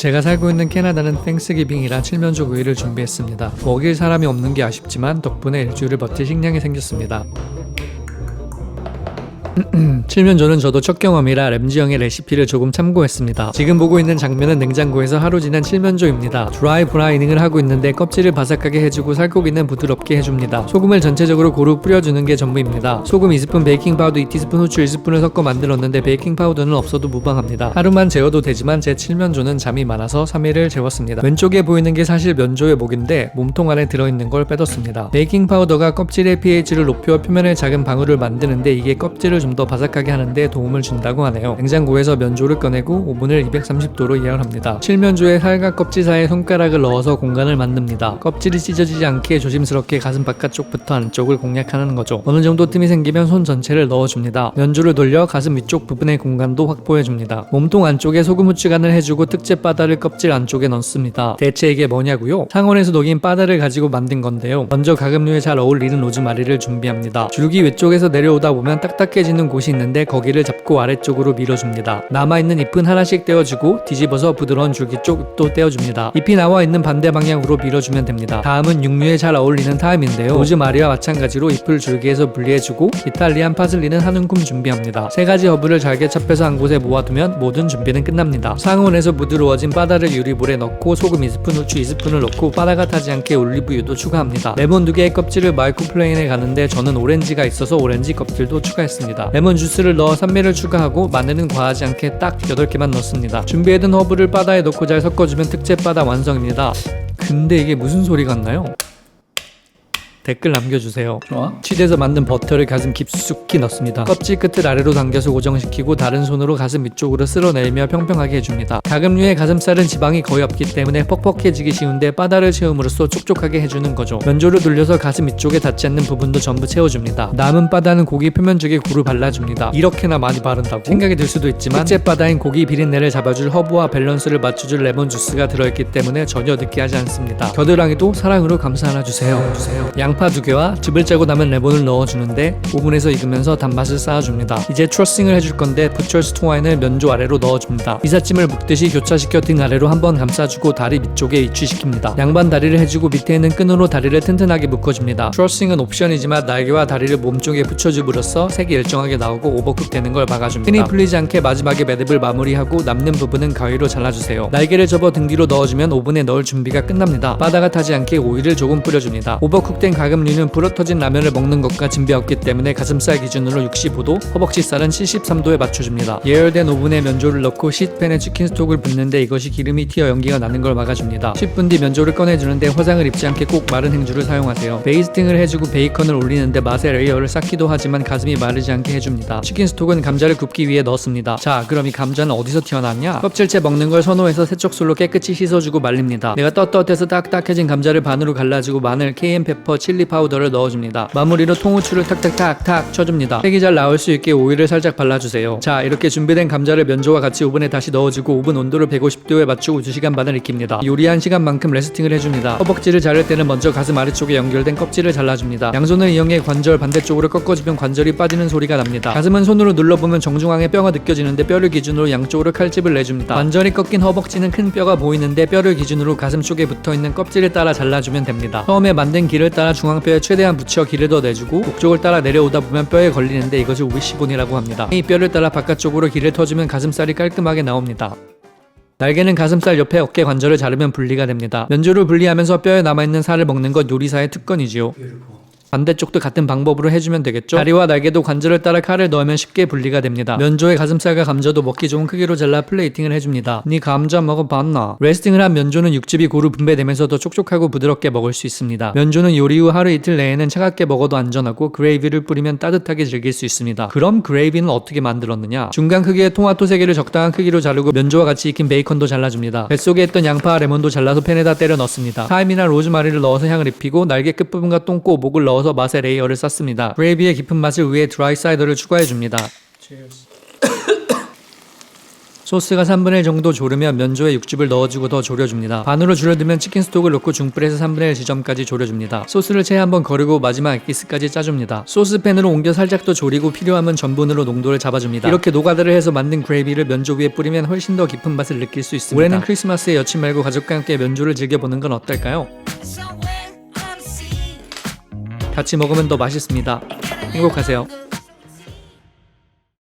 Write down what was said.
제가 살고 있는 캐나다는 땡스기빙이라 칠면조 구이를 준비했습니다. 먹일 사람이 없는 게 아쉽지만 덕분에 일주일을 버틸 식량이 생겼습니다. 칠면조는 저도 첫 경험이라 램지 형의 레시피를 조금 참고했습니다. 지금 보고 있는 장면은 냉장고에서 하루 지난 칠면조입니다. 드라이 브라이닝을 하고 있는데 껍질을 바삭하게 해주고 살코기는 부드럽게 해줍니다. 소금을 전체적으로 고루 뿌려주는 게 전부입니다. 소금 2스푼, 베이킹 파우더 2티스푼, 후추 1스푼을 섞어 만들었는데 베이킹 파우더는 없어도 무방합니다. 하루만 재워도 되지만 제 칠면조는 잠이 많아서 3일을 재웠습니다. 왼쪽에 보이는 게 사실 면조의 목인데 몸통 안에 들어있는 걸 빼뒀습니다. 베이킹 파우더가 껍질의 pH를 높여 표면에 작은 방울을 만드는데 이게 껍질을 좀 더 바삭하게 하는데 도움을 준다고 하네요. 냉장고에서 면조를 꺼내고 오븐을 230도로 예열합니다. 칠면조에 살과 껍질 사이에 손가락을 넣어서 공간을 만듭니다. 껍질이 찢어지지 않게 조심스럽게 가슴 바깥쪽부터 안쪽을 공략하는 거죠. 어느 정도 틈이 생기면 손 전체를 넣어줍니다. 면조를 돌려 가슴 위쪽 부분의 공간도 확보해줍니다. 몸통 안쪽에 소금 후추간을 해주고 특제 바다를 껍질 안쪽에 넣습니다. 대체 이게 뭐냐고요? 상온에서 녹인 바다를 가지고 만든 건데요. 먼저 가금류에 잘 어울리는 로즈마리를 준비합니다. 줄기 위쪽에서 내려오다 보면 딱딱해지 는 곳이 있는데 거기를 잡고 아래쪽으로 밀어줍니다. 남아있는 잎은 하나씩 떼어주고 뒤집어서 부드러운 줄기 쪽도 떼어줍니다. 잎이 나와 있는 반대 방향으로 밀어주면 됩니다. 다음은 육류에 잘 어울리는 타임인데요. 로즈 마리와 마찬가지로 잎을 줄기에서 분리해주고 이탈리안 파슬리는 한 움큼 준비합니다. 세 가지 허브를 잘게 찹해서 한 곳에 모아두면 모든 준비는 끝납니다. 상온에서 부드러워진 바다를 유리볼에 넣고 소금 2스푼, 후추 2스푼을 넣고 바다가 타지 않게 올리브유도 추가합니다. 레몬 두 개의 껍질을 마이크로플레인에 가는데 저는 오렌지가 있어서 오렌지 껍질도 추가했습니다. 레몬 주스를 넣어 산미를 추가하고 마늘은 과하지 않게 딱 8개만 넣습니다. 준비해둔 허브를 바다에 넣고 잘 섞어주면 특제 바다 완성입니다. 근데 이게 무슨 소리 같나요? 댓글 남겨주세요. 좋아? 치즈에서 만든 버터를 가슴 깊숙이 넣습니다. 껍질 끝을 아래로 당겨서 고정시키고 다른 손으로 가슴 위쪽으로 쓸어내며 평평하게 해줍니다. 가금류의 가슴살은 지방이 거의 없기 때문에 퍽퍽해지기 쉬운데 바다를 채움으로써 촉촉하게 해주는 거죠. 면조를 돌려서 가슴 위쪽에 닿지 않는 부분도 전부 채워줍니다. 남은 바다는 고기 표면 쪽에 고루 발라줍니다. 이렇게나 많이 바른다고? 생각이 들 수도 있지만 특제 바다인 고기 비린내를 잡아줄 허브와 밸런스를 맞춰줄 레몬 주스가 들어있기 때문에 전혀 느끼하지 않습니다. 겨드랑이도 사랑으로 감싸 안아주세요. 주세요. 양 파두 개와 즙을 짜고 남은 레몬을 넣어주는데 오븐에서 익으면서 단맛을 쌓아줍니다. 이제 트러싱을 해줄 건데 부철 스토와인을 면조 아래로 넣어줍니다. 이삿짐을 묶듯이 교차시켜 등 아래로 한번 감싸주고 다리 밑쪽에 위치시킵니다. 양반 다리를 해주고 밑에 있는 끈으로 다리를 튼튼하게 묶어줍니다. 트러싱은 옵션이지만 날개와 다리를 몸쪽에 붙여줌으로써 색이 일정하게 나오고 오버쿡 되는 걸 막아줍니다. 끈이 풀리지 않게 마지막에 매듭을 마무리하고 남는 부분은 가위로 잘라주세요. 날개를 접어 등 뒤로 넣어주면 오븐에 넣을 준비가 끝납니다. 바다가 타지 않게 오일을 조금 뿌려줍니다. 오버쿡된 가금류는 불어터진 라면을 먹는 것과 진비없기 때문에 가슴살 기준으로 65도, 허벅지살은 73도에 맞춰줍니다. 예열된 오븐에 면조를 넣고 시트팬에 치킨 스톡을 붓는데 이것이 기름이 튀어 연기가 나는 걸 막아줍니다. 10분 뒤 면조를 꺼내주는데 화장을 입지 않게 꼭 마른 행주를 사용하세요. 베이스팅을 해주고 베이컨을 올리는데 맛의 레이어를 쌓기도 하지만 가슴이 마르지 않게 해줍니다. 치킨 스톡은 감자를 굽기 위해 넣습니다. 자, 그럼 이 감자는 어디서 튀어나왔냐? 껍질째 먹는 걸 선호해서 세척술로 깨끗이 씻어주고 말립니다. 내가 떳떳해서 딱딱해진 감자를 반으로 갈라주고 마늘, 케이엔 페퍼, 칠리 파우더를 넣어줍니다. 마무리로 통후추를 탁탁탁탁 쳐줍니다. 색이 잘 나올 수 있게 오일을 살짝 발라주세요. 자, 이렇게 준비된 감자를 면조와 같이 오븐에 다시 넣어주고 오븐 온도를 150도에 맞추고 2시간 반을 익힙니다. 요리한 시간만큼 레스팅을 해줍니다. 허벅지를 자를 때는 먼저 가슴 아래쪽에 연결된 껍질을 잘라줍니다. 양손을 이용해 관절 반대쪽으로 꺾어주면 관절이 빠지는 소리가 납니다. 가슴은 손으로 눌러보면 정중앙에 뼈가 느껴지는데 뼈를 기준으로 양쪽으로 칼집을 내줍니다. 완전히 꺾인 허벅지는 큰 뼈가 보이는데 뼈를 기준으로 가슴 쪽에 붙어있는 껍질을 따라 잘라주면 됩니다. 처음에 만든 길을 따라 중앙뼈에 최대한 붙여 길을 더 내주고 목쪽을 따라 내려오다 보면 뼈에 걸리는데 이것을 위시본이라고 합니다. 이 뼈를 따라 바깥쪽으로 길을 터주면 가슴살이 깔끔하게 나옵니다. 날개는 가슴살 옆에 어깨 관절을 자르면 분리가 됩니다. 면조를 분리하면서 뼈에 남아있는 살을 먹는 것 요리사의 특권이지요. 반대쪽도 같은 방법으로 해주면 되겠죠? 다리와 날개도 관절을 따라 칼을 넣으면 쉽게 분리가 됩니다. 면조의 가슴살과 감자도 먹기 좋은 크기로 잘라 플레이팅을 해줍니다. 니 감자 먹어봤나? 레스팅을 한 면조는 육즙이 고루 분배되면서 더 촉촉하고 부드럽게 먹을 수 있습니다. 면조는 요리 후 하루 이틀 내에는 차갑게 먹어도 안전하고 그레이비를 뿌리면 따뜻하게 즐길 수 있습니다. 그럼 그레이비는 어떻게 만들었느냐? 중간 크기의 토마토 3개를 적당한 크기로 자르고 면조와 같이 익힌 베이컨도 잘라줍니다. 뱃속에 있던 양파와 레몬도 잘라서 팬에다 때려 넣습니다. 타임이나 로즈마리를 넣어서 향을 입히고 날개 끝부분과 똥꼬, 목을 넣어 서 맛의 레이어를 쌓습니다. 그레이비의 깊은 맛을 위해 드라이 사이더를 추가해줍니다. 소스가 3분의 1 정도 졸으면 면조에 육즙을 넣어주고 더 졸여줍니다. 반으로 줄여두면 치킨 스톡을 넣고 중불에서 3분의 1 지점까지 졸여줍니다. 소스를 채 한번 거르고 마지막 액기스까지 짜줍니다. 소스팬으로 옮겨 살짝 더 졸이고 필요하면 전분으로 농도를 잡아줍니다. 이렇게 노가다를 해서 만든 그레이비를 면조 위에 뿌리면 훨씬 더 깊은 맛을 느낄 수 있습니다. 올해는 크리스마스에 여친 말고 가족과 함께 면조를 즐겨보는 건 어떨까요? 같이 먹으면 더 맛있습니다. 행복하세요.